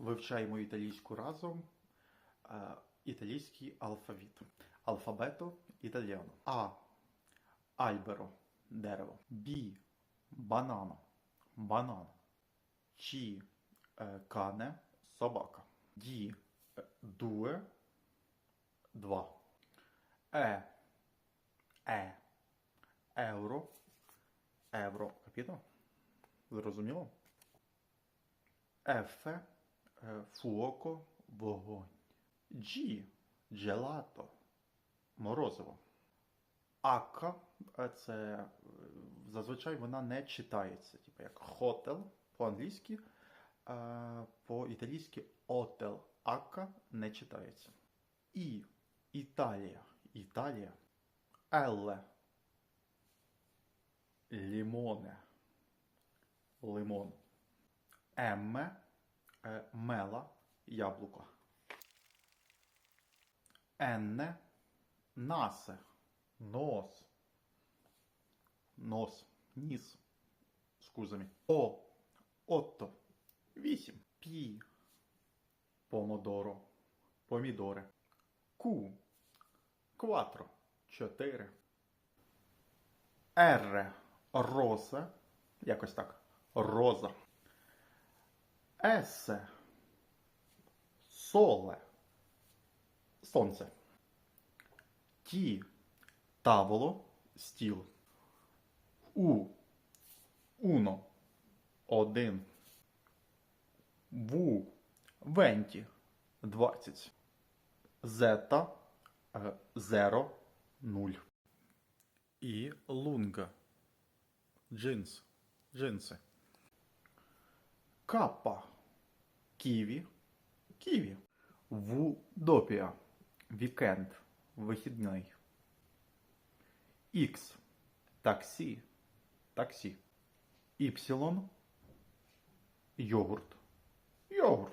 Вивчаємо італійську разом. Е, Італійський алфавіт. Алфабето італіано. А. Альберо. Дерево. Бі. Банано. Банан. Чі. е, Кане. Собака. Ді. е, Дуе. Два. Е. Е. Евро. Евро. Капіто? Зрозуміло? Ефе. Е, Фуоко. Вогонь. Джі. Джелато. Морозиво. Ака. е, Це е, зазвичай вона не читається. Типу як хотел по-англійськи, по-італійськи отел. Ака не читається. І. Італія. Італія. Елле. Лімоне. Лимон. Емме. Е, Мела. Яблуко. Енне. Насе. Нос. Нос. Ніс. З кузами. О. Отто. Вісім. Пі. Помодоро. Помідори. Ку. Кватро. Чотири. Ерре. Роса. Якось так. Роза. Есе. Соле. Сонце. Ті. Таволо. Стіл. У. Уно. Один. Ву. Венті. Двадцять. Зета. Зеро. Нуль. І лунга. Джинс. Джинси. Капа. Ківі. Ківі. Вудопія. Вікенд. Вихідний. Ікс. Таксі. Таксі. Іпсилон. Йогурт. Йогурт.